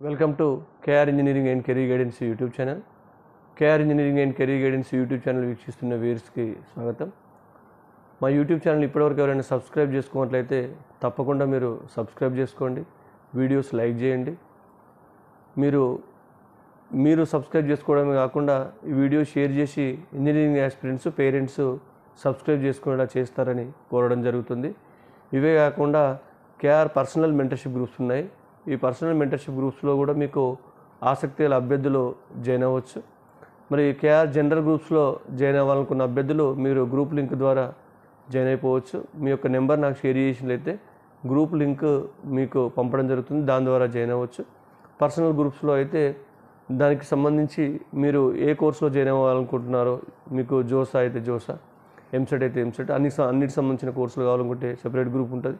Welcome to K R engineering and career guidance YouTube channel K R engineering and career guidance YouTube channel వీక్షిస్తున్న వ్యూర్స్కి స్వాగతం. మా YouTube channel ఇప్పటివరకు ఎవరైనా subscribe చేసుకున్నట్లయితే తప్పకుండా మీరు సబ్స్క్రైబ్ చేసుకోండి వీడియోస్ లైక్ చేయండి. మీరు మీరు సబ్స్క్రైబ్ చేసుకోవడమే కాకుండా ఈ వీడియో షేర్ చేసి ఇంజనీరింగ్ యాస్పిరెంట్స్ పేరెంట్స్ సబ్స్క్రైబ్ చేసుకునేలా చేస్తారని కోరడం జరుగుతుంది. ఇవే కాకుండా కేఆర్ పర్సనల్ మెంటర్షిప్ గ్రూప్స్ ఉన్నాయి. ఈ పర్సనల్ మెంటర్షిప్ గ్రూప్స్లో కూడా మీకు ఆసక్తి గల అభ్యర్థులు జాయిన్ అవ్వచ్చు. మరి కేఆర్ జనరల్ గ్రూప్స్లో జాయిన్ అవ్వాలనుకున్న అభ్యర్థులు మీరు గ్రూప్ లింక్ ద్వారా జాయిన్ అయిపోవచ్చు. మీ యొక్క నెంబర్ నాకు షేర్ చేసినట్లయితే గ్రూప్ లింక్ మీకు పంపడం జరుగుతుంది. దాని ద్వారా జాయిన్ అవ్వచ్చు. పర్సనల్ గ్రూప్స్లో అయితే దానికి సంబంధించి మీరు ఏ కోర్సులో జాయిన్ అవ్వాలనుకుంటున్నారో మీకు జోసా అయితే జోసా ఎంసెట్ అయితే ఎంసెట్ అన్ని అన్నిటి అన్నిటికి సంబంధించిన కోర్సులు కావాలనుకుంటే సెపరేట్ గ్రూప్ ఉంటుంది.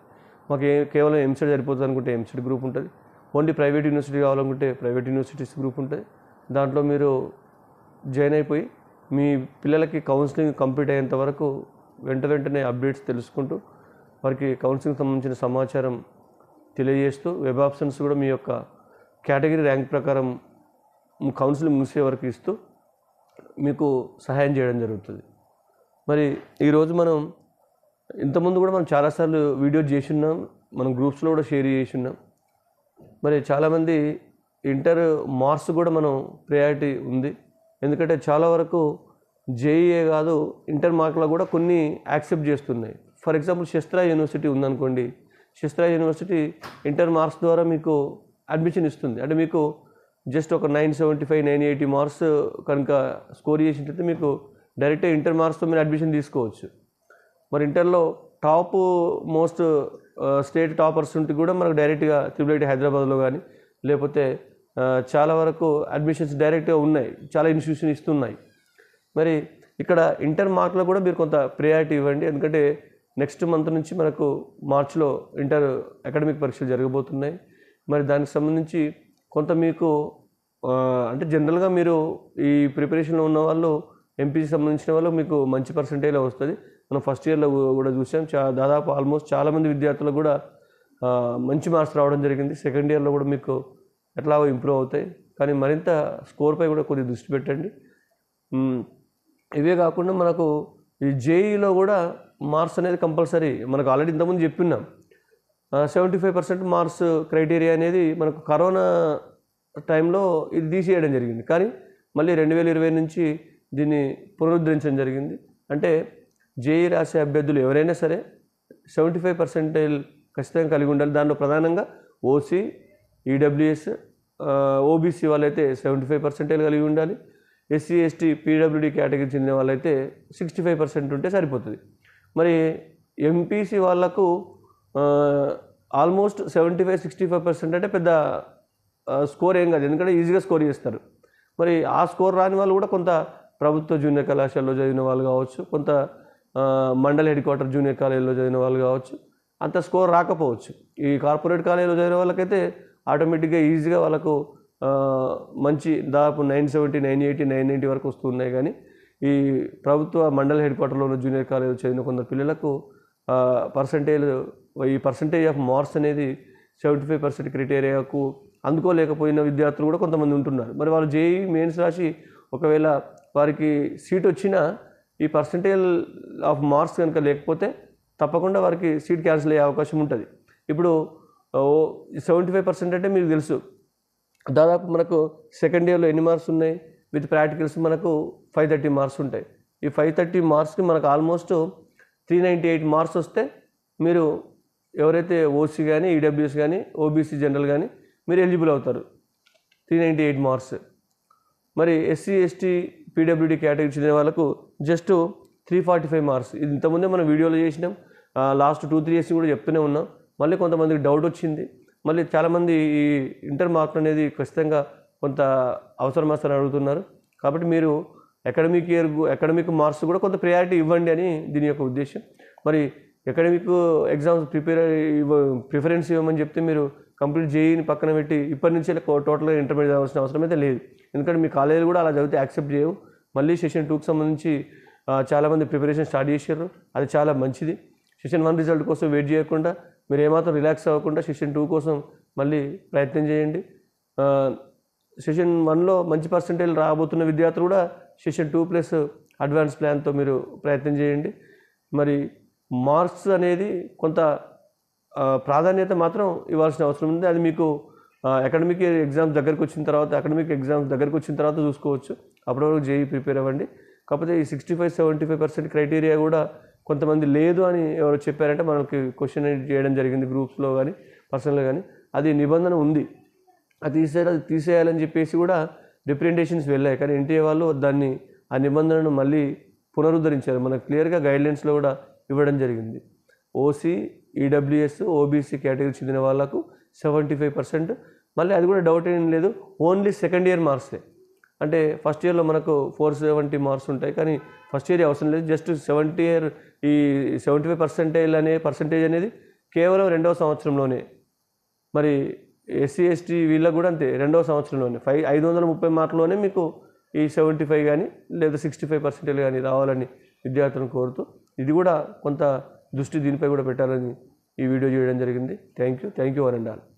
మాకు కేవలం ఎంసెట్ సరిపోతుంది అనుకుంటే ఎంసెట్ గ్రూప్ ఉంటుంది. ఓన్లీ ప్రైవేట్ యూనివర్సిటీ కావాలనుకుంటే ప్రైవేట్ యూనివర్సిటీస్ గ్రూప్ ఉంటుంది. దాంట్లో మీరు జాయిన్ అయిపోయి మీ పిల్లలకి కౌన్సిలింగ్ కంప్లీట్ అయ్యేంత వరకు వెంట వెంటనే అప్డేట్స్ తెలుసుకుంటూ వారికి కౌన్సిలింగ్ సంబంధించిన సమాచారం తెలియజేస్తూ వెబ్ ఆప్షన్స్ కూడా మీ యొక్క కేటగిరీ ర్యాంక్ ప్రకారం కౌన్సిలింగ్ ముగిసే వరకు ఇస్తూ మీకు సహాయం చేయడం జరుగుతుంది. మరి ఈరోజు మనం ఇంతకుముందు కూడా మనం చాలాసార్లు వీడియో చేసి ఉన్నాం మనం గ్రూప్స్లో కూడా షేర్ చేసి ఉన్నాం మరి చాలామంది ఇంటర్ మార్క్స్ కూడా మనం ప్రయారిటీ ఉంది. ఎందుకంటే చాలా వరకు జేఈఏ కాదు ఇంటర్ మార్కులో కూడా కొన్ని యాక్సెప్ట్ చేస్తున్నాయి. ఫర్ ఎగ్జాంపుల్ శస్త్ర యూనివర్సిటీ ఉందనుకోండి శస్త్ర యూనివర్సిటీ ఇంటర్ మార్క్స్ ద్వారా మీకు అడ్మిషన్ ఇస్తుంది. అంటే మీకు జస్ట్ ఒక nine seventy five nine eighty marks కనుక స్కోర్ చేసినట్లయితే మీకు డైరెక్ట్గా ఇంటర్ మార్క్స్తో మీరు అడ్మిషన్ తీసుకోవచ్చు. మరి ఇంటర్లో టాప్ మోస్ట్ స్టేట్ టాపర్స్ ఉంటే కూడా మనకు డైరెక్ట్గా త్రిబుల్ హైదరాబాద్లో కానీ లేకపోతే చాలా వరకు అడ్మిషన్స్ డైరెక్ట్గా ఉన్నాయి చాలా ఇన్స్టిట్యూషన్ ఇస్తున్నాయి. మరి ఇక్కడ ఇంటర్ మార్క్లో కూడా మీరు కొంత ప్రియారిటీ ఇవ్వండి ఎందుకంటే నెక్స్ట్ మంత్ నుంచి మనకు మార్చ్లో ఇంటర్ అకాడమిక్ పరీక్షలు జరగబోతున్నాయి. మరి దానికి సంబంధించి కొంత మీకు అంటే జనరల్గా మీరు ఈ ప్రిపరేషన్లో ఉన్న వాళ్ళు ఎంపీసీ సంబంధించిన వాళ్ళు మీకు మంచి పర్సంటేజ్లో వస్తుంది. మనం ఫస్ట్ ఇయర్లో కూడా చూసాం. చా దాదాపు ఆల్మోస్ట్ చాలామంది విద్యార్థులకు కూడా మంచి మార్క్స్ రావడం జరిగింది. సెకండ్ ఇయర్లో కూడా మీకు ఎట్లా ఇంప్రూవ్ అవుతాయి. కానీ మరింత స్కోర్పై కూడా కొద్దిగా దృష్టి పెట్టండి. ఇవే కాకుండా మనకు ఈ జేఈలో కూడా మార్క్స్ అనేది కంపల్సరీ మనకు ఆల్రెడీ ఇంతకుముందు చెప్పున్నాం. Seventy five percent marks criteria అనేది మనకు కరోనా టైంలో ఇది తీసేయడం జరిగింది. కానీ మళ్ళీ రెండు వేల ఇరవై నుంచి దీన్ని పునరుద్ధరించడం జరిగింది. అంటే జేఈ రాసే అభ్యర్థులు ఎవరైనా సరే సెవెంటీ ఫైవ్ పర్సెంటేజ్ ఖచ్చితంగా కలిగి ఉండాలి. దాంట్లో ప్రధానంగా ఓసీ ఈడబ్ల్యూఎస్ ఓబీసీ వాళ్ళైతే సెవెంటీ ఫైవ్ పర్సెంటేజ్ కలిగి ఉండాలి. ఎస్సీ ఎస్టీ పీడబ్ల్యూడి కేటగిరీ చెందిన వాళ్ళైతే సిక్స్టీ ఫైవ్ పర్సెంట్ ఉంటే సరిపోతుంది. మరి ఎంపీసీ వాళ్ళకు almost seventy five sixty five percent అంటే పెద్ద స్కోర్ ఏం కాదు. ఎందుకంటే ఈజీగా స్కోర్ చేస్తారు. మరి ఆ స్కోర్ రాని వాళ్ళు కూడా కొంత ప్రభుత్వ జూనియర్ కళాశాలలో చదివిన వాళ్ళు కావచ్చు కొంత మండల మండల్ హెడ్ క్వార్టర్ జూనియర్ కాలేజీలో చదివిన వాళ్ళు కావచ్చు అంత స్కోర్ రాకపోవచ్చు. ఈ కార్పొరేట్ కాలేజీలో చదివిన వాళ్ళకైతే ఆటోమేటిక్గా ఈజీగా వాళ్ళకు మంచి దాదాపు nine seventy nine eighty nine ninety వరకు వస్తున్నాయి కానీ ఈ ప్రభుత్వ మండల హెడ్ క్వార్టర్లో ఉన్న జూనియర్ కాలేజీలో చదివిన కొందరు పిల్లలకు పర్సంటేజ్ ఈ పర్సంటేజ్ ఆఫ్ మార్క్స్ అనేది సెవెంటీ ఫైవ్ పర్సెంట్ క్రైటీరియాకు అందుకోలేకపోయిన విద్యార్థులు కూడా కొంతమంది ఉంటున్నారు. మరి వాళ్ళు జేఈ మెయిన్స్ రాసి ఒకవేళ వారికి సీట్ వచ్చినా ఈ పర్సంటేజ్ ఆఫ్ మార్క్స్ కనుక లేకపోతే తప్పకుండా వారికి సీట్ క్యాన్సిల్ అయ్యే అవకాశం ఉంటుంది. ఇప్పుడు సెవెంటీ ఫైవ్ పర్సెంట్ అంటే మీకు తెలుసు. దాదాపు మనకు సెకండ్ ఇయర్లో ఎన్ని మార్క్స్ ఉన్నాయి? విత్ ప్రాక్టికల్స్ మనకు ఫైవ్ థర్టీ మార్క్స్ ఉంటాయి. ఈ ఫైవ్ థర్టీ మార్క్స్కి మనకు almost three ninety eight marks వస్తే మీరు ఎవరైతే ఓసీ కానీ ఈడబ్ల్యూఎస్ కానీ ఓబీసీ జనరల్ కానీ మీరు ఎలిజిబుల్ అవుతారు. Three ninety eight marks. మరి ఎస్సీ ఎస్టీ పీడబ్ల్యూడి కేటగిరీ చెందిన వాళ్ళకు just three forty five marks ఇది ఇంతకుముందే మనం వీడియోలో చేసినాం. లాస్ట్ టూ త్రీ ఇయర్స్ కూడా చెప్తూనే ఉన్నాం. మళ్ళీ కొంతమందికి డౌట్ వచ్చింది. మళ్ళీ చాలామంది ఈ ఇంటర్ మార్కులు అనేది ఖచ్చితంగా కొంత అవసరం అని అడుగుతున్నారు. కాబట్టి మీరు అకాడమిక్ ఇయర్ అకాడమిక్ మార్క్స్ కూడా కొంత ప్రయారిటీ ఇవ్వండి అని దీని యొక్క ఉద్దేశం. మరి అకాడమిక్ ఎగ్జామ్స్ ప్రిపేర్ ఇవ్వ ప్రిఫరెన్స్ ఇవ్వమని చెప్తే మీరు కంప్లీట్ జేఈని పక్కన పెట్టి ఇప్పటి నుంచి టోటల్గా ఇంటర్మీడియట్ అవ్వాల్సిన అవసరం అయితే లేదు. ఎందుకంటే మీ కాలేజీలు కూడా అలా చదివితే యాక్సెప్ట్ చేయవు. మళ్ళీ సెషన్ టూకి సంబంధించి చాలామంది ప్రిపరేషన్ స్టార్ట్ చేశారు అది చాలా మంచిది. సెషన్ వన్ రిజల్ట్ కోసం వెయిట్ చేయకుండా మీరు ఏమాత్రం రిలాక్స్ అవ్వకుండా సెషన్ టూ కోసం మళ్ళీ ప్రయత్నం చేయండి. సెషన్ వన్లో మంచి పర్సంటేజ్ రాబోతున్న విద్యార్థులు కూడా సెషన్ టూ ప్లస్ అడ్వాన్స్ ప్లాన్తో మీరు ప్రయత్నం చేయండి. మరి మార్క్స్ అనేది కొంత ప్రాధాన్యత మాత్రం ఇవ్వాల్సిన అవసరం ఉంది. అది మీకు అకాడమిక్ ఎగ్జామ్స్ దగ్గరకు వచ్చిన తర్వాత అకాడమిక్ ఎగ్జామ్స్ దగ్గరకు వచ్చిన తర్వాత చూసుకోవచ్చు. అప్పటి వరకు జేఈ ప్రిపేర్ అవ్వండి. కాకపోతే ఈ sixty five seventy five percent criteria కూడా కొంతమంది లేదు అని ఎవరు చెప్పారంటే మనకి క్వశ్చన్ చేయడం జరిగింది గ్రూప్స్లో కానీ పర్సనల్గా కానీ అది నిబంధన ఉంది. అది తీసేయాలి అది తీసేయాలని చెప్పేసి కూడా రిప్రజెంటేషన్స్ వెళ్ళాయి. కానీ ఎన్టీఏ వాళ్ళు దాన్ని ఆ నిబంధనను మళ్ళీ పునరుద్ధరించారు. మనకు క్లియర్గా గైడ్లైన్స్లో కూడా ఇవ్వడం జరిగింది. ఓసీ ఈడబ్ల్యూఎస్ ఓబీసీ కేటగిరీ చెందిన వాళ్ళకు సెవెంటీ ఫైవ్ పర్సెంట్. మళ్ళీ అది కూడా డౌట్ ఏం లేదు. ఓన్లీ సెకండ్ ఇయర్ మార్క్సే. అంటే ఫస్ట్ ఇయర్లో మనకు ఫోర్ సెవెంటీ మార్క్స్ ఉంటాయి. కానీ ఫస్ట్ ఇయర్ అవసరం లేదు. జస్ట్ సెవెంటీ ఇయర్ ఈ సెవెంటీ ఫైవ్ పర్సెంటేజ్ అనే పర్సెంటేజ్ అనేది కేవలం రెండవ సంవత్సరంలోనే. మరి ఎస్సీ ఎస్టీ వీళ్ళకు కూడా అంతే రెండవ సంవత్సరంలోనే. ఫైవ్ ఐదు వందల ముప్పై మార్కులోనే మీకు ఈ సెవెంటీ ఫైవ్ కానీ లేదా సిక్స్టీ ఫైవ్ పర్సెంటేజ్ కానీ రావాలని విద్యార్థులను కోరుతూ ఇది కూడా కొంత దృష్టి దీనిపై కూడా పెట్టాలని ఈ వీడియో చేయడం జరిగింది. Thank you thank you వరండాల్. And all